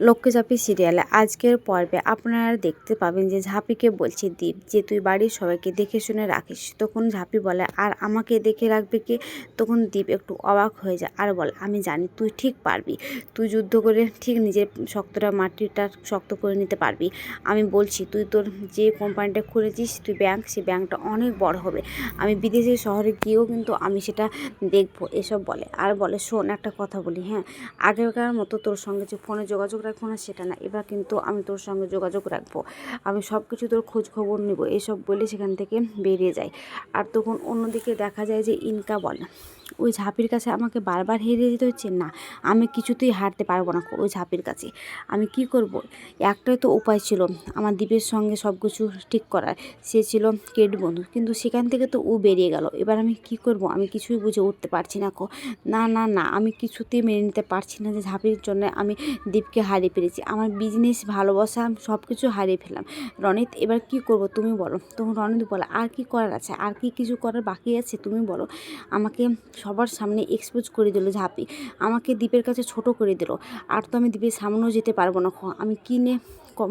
লক্ষ্মী ঝাঁপি সিরিয়ালে আজকের পর্বে আপনারা দেখতে পাবেন যে ঝাঁপিকে বলছে দীপ যে তুই বাড়ির সবাইকে দেখে শুনে রাখিস। তখন ঝাঁপি বলে, আর আমাকে দেখে রাখবে কে? তখন দীপ একটু অবাক হয়ে যায় আর বল, আমি জানি তুই ঠিক পারবি। তুই যুদ্ধ করে ঠিক নিজের শক্তটা মাটিটা শক্ত করে নিতে পারবি। আমি বলছি, তুই তোর যে কোম্পানিটা খুলেছিস, তুই ব্যাংক, সে ব্যাংকটা অনেক বড় হবে। আমি বিদেশি শহরে গিয়েও কিন্তু আমি সেটা দেখব। এসব বলে। আর বলে, শোন, একটা কথা বলি হ্যাঁ? আগেকার মতো তোর সঙ্গে যে ফোনে যোগাযোগ রাখব না, সেটা না। এবার কিন্তু আমি তোর সঙ্গে যোগাযোগ রাখব। আমি সব কিছু তোর খোঁজ খবর নেব। এসব বলে সেখান থেকে বেরিয়ে যায় আর তখন অন্যদিকে দেখা যায় যে ইনকা বলে। ওই ঝাঁপির কাছে আমাকে বারবার হেরে যেতে হচ্ছে? না, আমি কিছুতেই হারতে পারব না ওই ঝাঁপির কাছে। আমি কি করব? একটাই তো উপায় ছিল, আমার দ্বীপের সঙ্গে সব কিছু ঠিক করার। সে ছিল কেট বন্ধু কিন্তু সেখান থেকে তো ও বেরিয়ে গেল। এবার আমি কি করব? আমি কিছুই বুঝে উঠতে পারছি না কো। না না না, আমি কিছুতেই মেনে নিতে পারছি না যে ঝাঁপির জন্য আমি দীপকে হারিয়ে ফেলেছি। আমার বিজনেস ভালোবাসা সব কিছু হারিয়ে ফেললাম। রনিত, এবার কি করব তুমি বলো? তখন রনিত বলে, আর কি করার আছে? আর কি কিছু করার বাকি আছে? তুমি বলো। আমাকে সবার সামনে এক্সপোজ করে দিল ঝাঁপি আমাকে দ্বীপের কাছে ছোট করে দিল। আর তো আমি দ্বীপের সামনেও যেতে পারব না আমি কিনে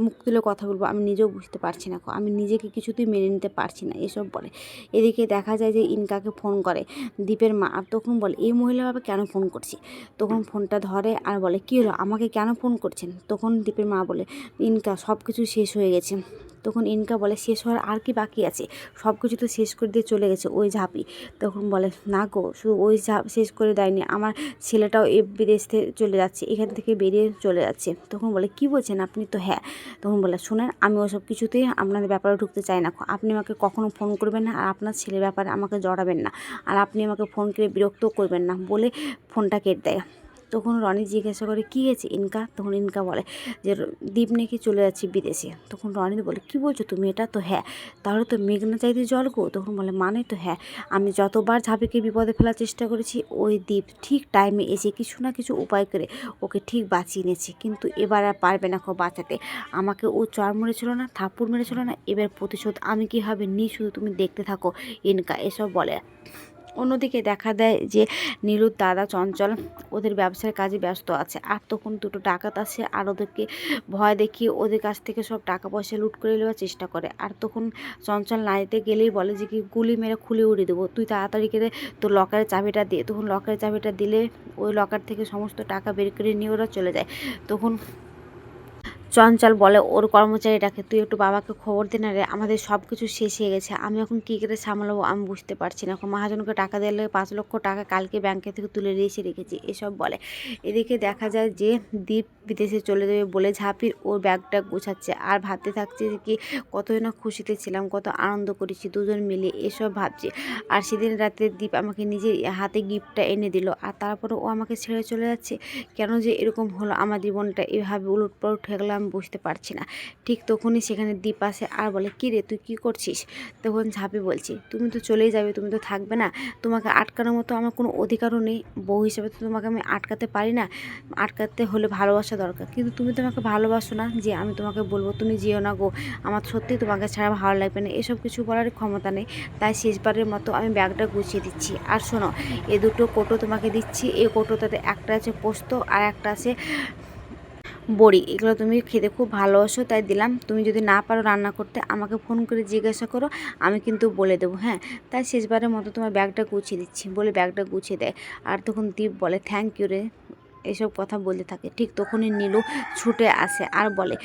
মুখ তুলে কথা বলব আমি নিজেও বুঝতে পারছি না আমি নিজেকে কিছুতেই মেনে নিতে পারছি না, এসব বলে। এদিকে দেখা যায় যে, ইনকাকে ফোন করে। দীপের মা আর তখন বলে, এই মহিলা বাবা কেন ফোন করছি? তখন ফোনটা ধরে আর বলে, কী হলো? আমাকে কেন ফোন করছেন? তখন দীপের মা বলে, ইনকা সব কিছু শেষ হয়ে গেছে। তখন ইনকা বলে, শেষ হওয়ার আর কি বাকি আছে? সব কিছু তো শেষ করে দিয়ে চলে গেছে ওই ঝাঁপি। তখন বলে, না গো, শুধু ওই ঝাঁপ শেষ করে দেয়নি, আমার ছেলেটাও এ বিদেশ থেকে চলে যাচ্ছে, এখান থেকে বেরিয়ে চলে যাচ্ছে। তখন বলে, কি বলছেন আপনি তো? হ্যাঁ। তখন বলে, শুনেন, আমি ওসব কিছুতেই আপনাদের ব্যাপারে ঢুকতে চাই না। আপনি আমাকে কখনো ফোন করবেন না আর আপনার ছেলের ব্যাপারে আমাকে জড়াবেন না। আর আপনি আমাকে ফোন করে বিরক্ত করবেন না বলে ফোনটা কেটে দেয়। তখন রনি জিজ্ঞাসা করে, কী হয়েছে ইনকা? তখন ইনকা বলে যে দীপ নাকি চলে যাচ্ছে বিদেশে। তখন রনি বলে, কি বলছো তুমি? এটা তো হ্যাঁ। তাহলে তো মেঘনা চাইতে জল গো? তখন বলে মানে তো হ্যাঁ। আমি যতবার ঝাঁপিকে বিপদে ফেলার চেষ্টা করেছি, ওই দ্বীপ ঠিক টাইমে এসে কিছু না কিছু উপায় করে ওকে ঠিক বাঁচিয়ে নিয়েছে। কিন্তু এবার আর পারবে না খুব বাঁচাতে। আমাকে ও চর মেরেছিল না, থাপ্পড় মেরেছিল না। এবার প্রতিশোধ আমি কীভাবে নিই? শুধু তুমি দেখতে থাকো, ইনকা। এসব বলে। অন্যদিকে দেখা দেয় যে নীলুর দাদা চঞ্চল ওদের ব্যবসার কাজে ব্যস্ত আছে। আর তখন দুটো ডাকাত আসে আর ওদেরকে ভয় দেখিয়ে ওদের কাছ থেকে সব টাকা পয়সা লুট করে নেওয়ার চেষ্টা করে। আর তখন চঞ্চল নাইতে গেলেই বলে যে, কি গুলি মেরে খুলে উড়িয়ে দেবো। তুই তাড়াতাড়ি করে তোর লকারের চাবিটা দে। তখন লকারের চাবিটা দিলে ওই লকার থেকে সমস্ত টাকা বের করে নিয়ে ওরা চলে যায়। তখন চঞ্চল বলে ওর কর্মচারীটাকে, তুই একটু বাবাকে খবর দে না রে, আমাদের সব কিছু শেষ হয়ে গেছে। আমি এখন কী করে সামলাবো আমি বুঝতে পারছি না। এখন মহাজনকে টাকা দিলে পাঁচ লক্ষ টাকা কালকে ব্যাংকে থেকে তুলে রেখে রেখেছি। এসব বলে। এদিকে দেখা যায় যে দ্বীপ বিদেশে চলে যাবে বলে ঝাঁপির ওর ব্যাগটা গোছাচ্ছে। আর ভাবতে থাকছে কি, কতই না খুশিতে ছিলাম, কত আনন্দ করেছি দুজন মিলে, এসব ভাবছি। আর সেদিন রাতে দীপ আমাকে নিজের হাতে গিফটটা এনে দিল। আর তারপরে ও আমাকে ছেড়ে চলে যাচ্ছে? কেন যে এরকম হলো? আমার জীবনটা এভাবে উলট পালট হয়ে গেলো। আমি বুঝতে পারছি না। ঠিক তখনই সেখানে দীপ আসে, আর বলে, কী রে, তুই কী করছিস? তখন ঝাঁপি বলছি, তুমি তো চলেই যাবে, তুমি তো থাকবে না। তোমাকে আটকানোর মতো আমার কোনো অধিকারও নেই। বউ হিসেবে তো তোমাকে আমি আটকাতে পারি না। আটকাতে হলে ভালোবাসা দরকার। কিন্তু তুমি তো আমাকে ভালোবাসো না যে আমি তোমাকে বলব, তুমি যেও না গো। আমার সত্যি তোমাকে ছাড়া ভালো লাগবে না। এসব কিছু বলার ক্ষমতা নেই। তাই শেষবারের মতো আমি ব্যাগটা গুছিয়ে দিচ্ছি। আর শোনো, এ দুটো কোটো তোমাকে দিচ্ছি। এই কোটোটাতে একটা আছে পোস্ত আর একটা আছে বড়ি, এগুলো তুমি খেতে খুব ভালোবাসো, তাই দিলাম। তুমি যদি না পারো রান্না করতে, আমাকে ফোন করে জিজ্ঞাসা করো, আমি কিন্তু বলে দেবো হ্যাঁ। তাই শেষবারের মতো তোমার ব্যাগটা গুছিয়ে দিচ্ছি, বলে ব্যাগটা গুছিয়ে দেয় আর তখন দীপ বলে থ্যাংক ইউ রে। এসব কথা বলতে থাকে। ঠিক তখনই নীলু ছুটে আসে আর বলে,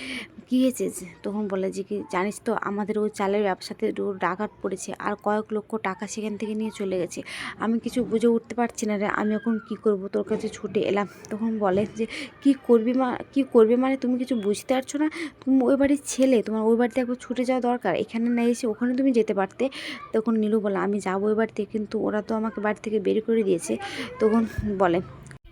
কী হয়েছে? তখন বলে যে, কি জানিস তো, আমাদের ওই চালের ব্যবসাতে ডাকাত পড়েছে আর কয়েক লক্ষ টাকা সেখান থেকে নিয়ে চলে গেছে। আমি কিছু বুঝে উঠতে পারছি না রে, আমি এখন কি করব? তোর কাছে ছুটে এলাম। তখন বলে যে, কি করবি মা, কী করবে মানে তুমি কিছু বুঝতে পারছ না? তুমি ওই বাড়ির ছেলে, তোমার ওই বাড়িতে একবার ছুটে যাওয়া দরকার। এখানে না এসে ওখানে তুমি যেতে পারতে। তখন নীলু বলে, আমি যাব ওই বাড়িতে, কিন্তু ওরা তো আমাকে বাড়ি থেকে বের করে দিয়েছে। তখন বলে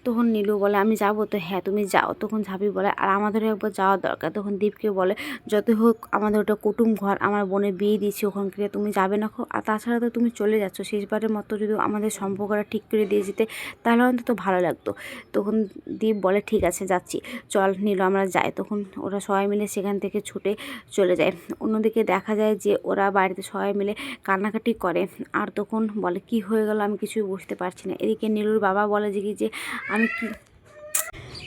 তখন নীলু বলে, আমি যাব তো। হ্যাঁ তুমি যাও। তখন ঝাঁপি বলে, আর আমাদেরও একবার যাওয়া দরকার। তখন দীপকে বলে যতই হোক আমাদের ওটা কুটুম ঘর, আমার বোনের বিয়ে দিয়েছি ওখান থেকে তুমি যাবে না আর তাছাড়া তো তুমি চলে যাচ্ছ। শেষবারের মতো যদি আমাদের সম্পর্কটা ঠিক করে দিয়ে যেতে, তাহলে অন্তত ভালো লাগতো। তখন দীপ বলে, ঠিক আছে, যাচ্ছি। চল নীলু, আমরা যাই। তখন ওরা সবাই মিলে সেখান থেকে ছুটে চলে যায়। অন্যদিকে দেখা যায় যে ওরা বাড়িতে সবাই মিলে কান্নাকাটি করে। আর তখন বলে, কি হয়ে গেল? আমি কিছুই বুঝতে পারছি না। এদিকে নীলুর বাবা বলে যে কি যে আমি কি?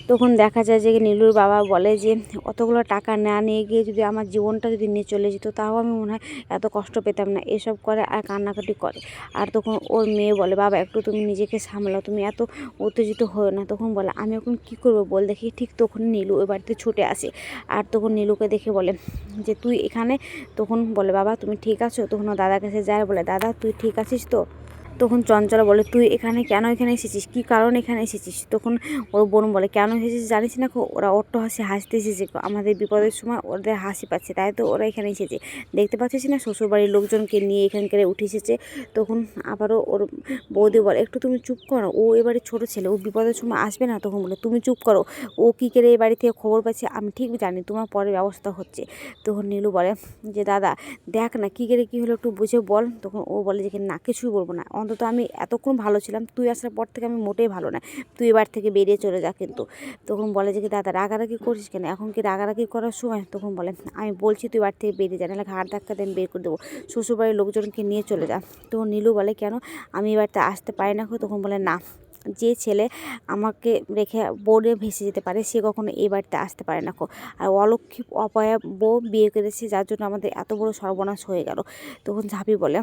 তখন দেখা যায় যে নীলুর বাবা বলে যে, অতগুলো টাকা না নিয়ে গিয়ে যদি আমার জীবনটা যদি নিয়ে চলে যেত, তাও আমি মনে হয় এত কষ্ট পেতাম না। এসব করে আর কান্নাকাটি করে। আর তখন ওর মেয়ে বলে, বাবা, একটু তুমি নিজেকে সামলাও, তুমি এত উত্তেজিত হও না। তখন বলে, আমি এখন কি করব বল দেখি। ঠিক তখন নীলু ওই বাড়িতে ছুটে আসে। আর তখন নীলুকে দেখে বলে যে, তুই এখানে? তখন বলে, বাবা, তুমি ঠিক আছো? তখন দাদার কাছে যায়, বলে, দাদা, তুই ঠিক আছিস তো? তখন চঞ্চলা বলে, তুই এখানে কেন এখানে এসেছিস? কী কারণ এখানে এসেছিস? তখন ওর বোন বলে, কেন এসেছিস জানিস না ওরা অট্ট হাসি হাসতে এসেছে আমাদের বিপদের সময় ওদের হাসি পাচ্ছে, তাই তো ওরা এখানে এসেছে। দেখতে পাচ্ছিস না, শ্বশুরবাড়ির লোকজনকে নিয়ে এখানকার উঠে এসেছে। তখন আবারও ওর বৌদি বলে, একটু তুমি চুপ করো, ও এবারে ছোট ছেলে, ও বিপদের সময় আসবে না। তখন বলে, তুমি চুপ করো, ও কী করে এই বাড়ি থেকে খবর পাচ্ছে আমি ঠিক জানি, তোমার পরে ব্যবস্থা হচ্ছে। তখন নীলু বলে, যে দাদা, দেখ না, কী করে কী হলো একটু বুঝে বল। তখন ও বলে যে, না, কিছুই বলব না অন্তত আমি এতক্ষণ ভালো ছিলাম, তুই আসার পর থেকে আমি মোটেই ভালো না। তুই এবার থেকে বেরিয়ে চলে যা কিন্তু। তখন বলে যে কি, দাদা, রাগারাগি করিস কেন? এখন কি রাগারাগি করার সময়? তখন বলে, আমি বলছি তুই বাড়ি থেকে বেরিয়ে যা, নাহলে ঘাড় ধাক্কা দেন বের করে দেবো। শ্বশুরবাড়ির লোকজনকে নিয়ে চলে যা। তখন নীলু বলে, কেন? আমি এ বাড়িতে আসতে পারি না? তখন বলে, না, যে ছেলে আমাকে রেখে বোর্ডে ভেসে যেতে পারে, সে কখনো এই বাড়িতে আসতে পারে না। আর অলক্ষী অপয়া বউ বিয়ে করেছে, যার জন্য আমাদের এত বড় সর্বনাশ হয়ে গেল। তখন ঝাঁপি বলে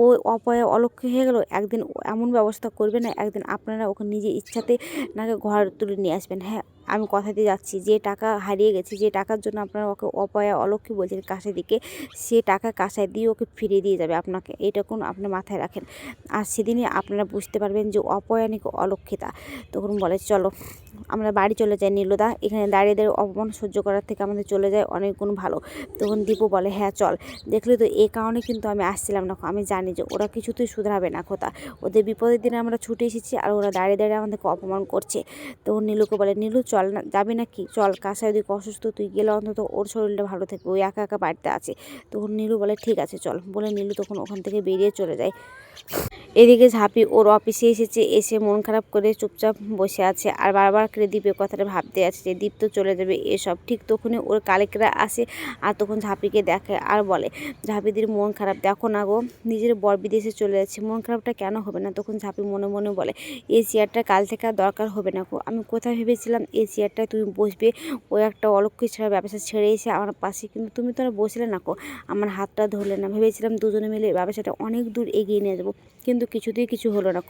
ও অপয়া অলক্ষী হয়ে গেল, একদিন এমন ব্যবস্থা করবে না, একদিন আপনারা ওকে নিজে ইচ্ছাতে নাকি ঘর তুলে নিয়ে আসবেন। হ্যাঁ আমি কথা দিয়ে যাচ্ছি, যে টাকা হারিয়ে গেছে, যে টাকার জন্য আপনারা ওকে অপয়া অলক্ষী বলছেন কাছে দিকে, সে টাকা কাঁসায় দিয়ে ওকে ফিরিয়ে দিয়ে যাবে আপনাকে, এটা কোন আপনি মাথায় রাখেন। আর সেদিনই আপনারা বুঝতে পারবেন যে অপয়া নাকি অলক্ষিতা তখন বলে, চলো। আমরা বাড়ি চলে যাই নীলদা। এখানে দাঁড়িয়ে অপমান সহ্য করার থেকে আমাদের চলে যায় অনেক গুণ ভালো। তখন দীপু বলে হ্যাঁ চল। দেখলে তো এই কারণে কিন্তু আমি আসছিলাম না। আমি জানি যে ওরা কিছুতেই শুধরাবে না কথা ওদের বিপদের দিনে আমরা ছুটে এসেছি আর ওরা দাঁড়িয়ে দাঁড়িয়ে আমাদেরকে অপমান করছে। তখন নীলুকে বলে, নীলু, চল না, যাবি না কি চল কাসায় ওদিকে অসুস্থ? তুই গেলে অন্তত ওর শরীরটা ভালো থাকবে। ওই একা একা বাড়িতে আছে। তখন নীলু বলে, ঠিক আছে, চল। বলে নীলু তখন ওখান থেকে বেরিয়ে চলে যায়। এদিকে ঝাঁপি ওর অফিসে এসেছে, এসে মন খারাপ করে চুপচাপ বসে আছে আর বারবার করে দীপের কথাটা ভাবতে আছে যে, দীপ তো চলে যাবে এসব। ঠিক তখনই ওর কালেকরা আসে আর তখন ঝাঁপিকে দেখে আর বলে, ঝাঁপিদের মন খারাপ, দেখো না গো, নিজের বর বিদেশে চলে যাচ্ছে, মন খারাপটা কেন হবে না? তখন ঝাঁপি মনে মনে বলে, এই চেয়ারটা কাল থেকে আর দরকার হবে না গো। আমি কোথায় ভেবেছিলাম এই চেয়ারটায় তুমি বসবে? ওই একটা অলক্ষী ছাড়া ব্যবসা ছেড়ে এসে আমার পাশে, কিন্তু তুমি তো আর বসলে না গো। আমার হাতটা ধরলে না। ভেবেছিলাম দুজনে মিলে ব্যবসাটা অনেক দূর এগিয়ে নিয়ে যাব, কিন্তু কিছুতেই কিছু হলো না।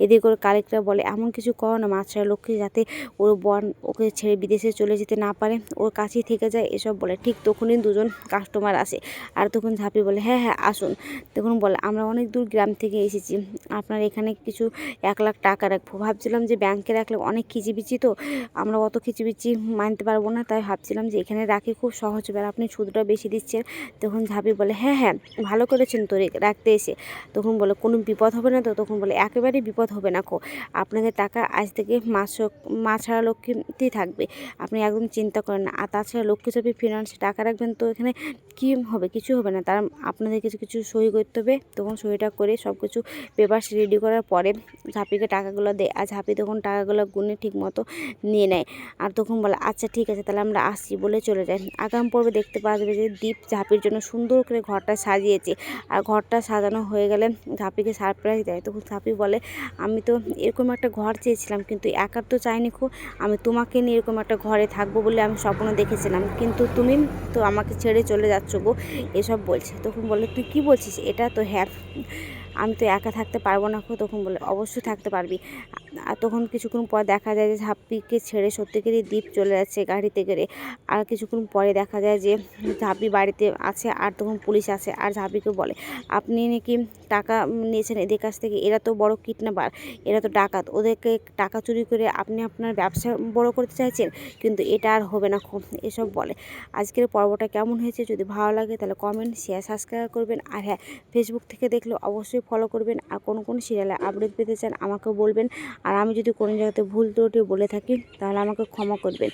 এদিকে করে কালেক্টর বলে, এমন কিছু করো না মাছরা লক্ষ্মী, যাতে ওর বন ওকে ছেড়ে বিদেশে চলে যেতে না পারে, ওর কাছেই থেকে যায়। এসব বলে। ঠিক তখনই দুজন কাস্টমার আসে আর তখন ঝাঁপি বলে হ্যাঁ হ্যাঁ আসুন। তখন বলে, আমরা অনেক দূর গ্রাম থেকে এসেছি। আপনার এখানে কিছু এক লাখ টাকা রাখব। ভাবছিলাম যে ব্যাংকে রাখলে অনেক খিচিবিচি তো, আমরা অত খিচিবিচি মানতে পারব না, তাই ভাবছিলাম যে এখানে রাখি খুব সহজ। হবে আর আপনি সুদটা বেশি দিচ্ছেন। তখন ঝাঁপি বলে হ্যাঁ হ্যাঁ ভালো করেছেন তো রাখতে এসে। তখন বলে, কোনো বিপদ হবে না তো? তখন বলে, একেবারেই বিপদ হবে না কো। আপনাদের টাকা আজ থেকে মাস মা ছাড়া লক্ষ্মীতেই থাকবে। আপনি একদম চিন্তা করেন না। আর তাছাড়া লক্ষ্মী চাপি ফিনান্সে টাকা রাখবেন তো এখানে কি হবে? কিছু হবে না। তার আপনাদের কিছু কিছু সই করতে হবে। তখন সইটা করে সব কিছু পেপার রেডি করার পরে ঝাঁপিকে টাকাগুলো দেয়। আর ঝাঁপি তখন টাকাগুলো গুনে ঠিক মতো নিয়ে নেয়। আর তখন বলে আচ্ছা ঠিক আছে, তাহলে আমরা আসছি, বলে চলে যাই আগাম পর্বে দেখতে পাওয়া যাবে যে দীপ ঝাঁপির জন্য সুন্দর করে ঘরটা সাজিয়েছে। আর ঘরটা সাজানো হয়ে গেলে ঝাঁপিকে সারপ্রাইজ দেয়। তখন সাপি বলে, আমি তো এরকম একটা ঘর চেয়েছিলাম, কিন্তু একার তো চাইনি খুব আমি তোমাকে নিয়ে এরকম একটা ঘরে থাকব বলে আমি স্বপ্ন দেখেছিলাম। কিন্তু তুমি তো আমাকে ছেড়ে চলে যাচ্ছ গো। এসব বলছে। তখন বলে, তুই কি বলছিস? এটা তো হ্যাঁ। আমি তো একা থাকতে পারব না তখন বলে, অবশ্যই থাকতে পারবি। আর তখন কিছুক্ষণ পর দেখা যায় যে ঝাঁপিকে ছেড়ে সত্যিকারই দ্বীপ চলে যাচ্ছে গাড়িতে করে। আর কিছুক্ষণ পরে দেখা যায় যে ঝাঁপি বাড়িতে আছে আর তখন পুলিশ আছে। আর ঝাঁপিকে বলে, আপনি নাকি টাকা নিয়েছেন এদের কাছ থেকে? এরা তো বড় কিডন্যাপার, এরা তো ডাকাত। ওদেরকে টাকা চুরি করে আপনি আপনার ব্যবসা বড় করতে চাইছেন? কিন্তু এটা আর হবে না খুব এসব বলে। আজকের পর্বটা কেমন হয়েছে? যদি ভালো লাগে তাহলে কমেন্ট শেয়ার সাবস্ক্রাইব করবেন। আর হ্যাঁ ফেসবুক থেকে দেখলে অবশ্যই ফলো করবেন আর কোন কোন সিরিয়ালে আপডেট পেতে চান আমাকে বলবেন। আর আমি যদি কোনো জায়গাতে ভুল ত্রুটি বলে থাকি, তাহলে আমাকে ক্ষমা করবেন।